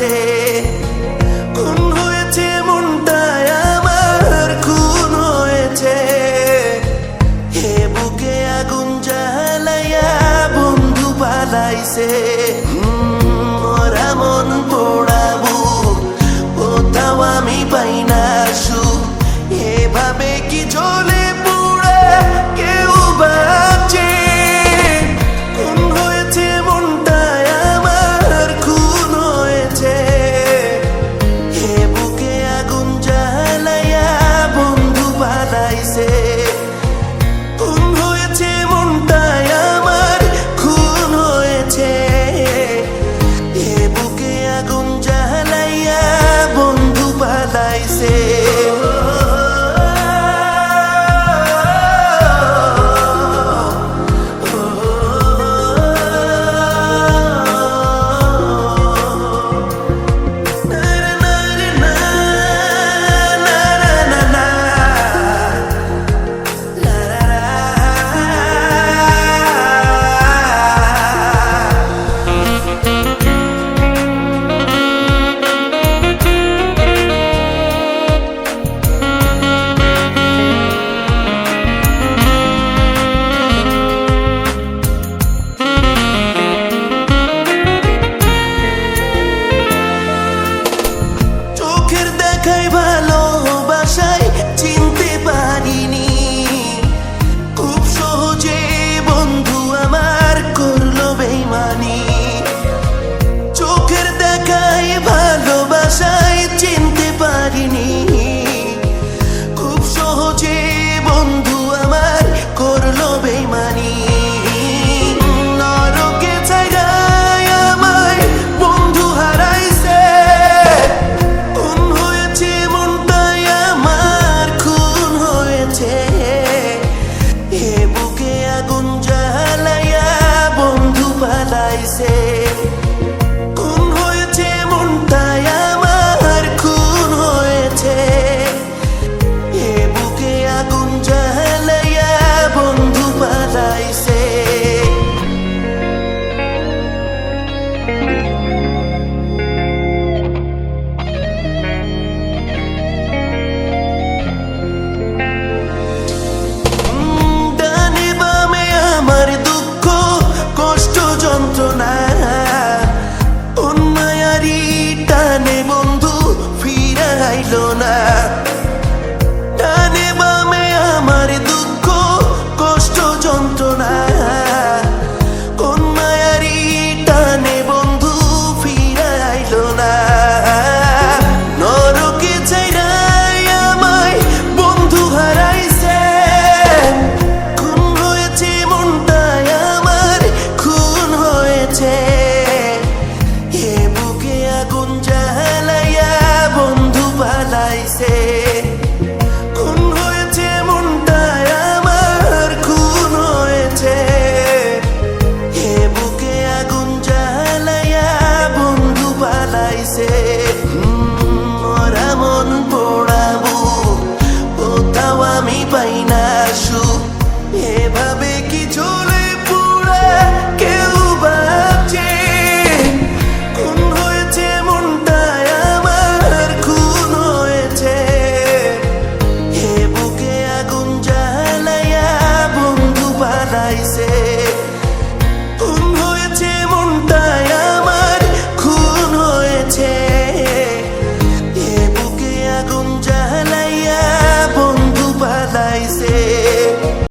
গেছে খুন হয়েছে মনটায় আমার খুন হয়েছে। হে বুকে আগুন জ্বালাইয়া বন্ধু পালাইছে। মরা মন পোড়াবু, কোথাও আমি পাই না সু এভাবে কি চলে way. Yeah.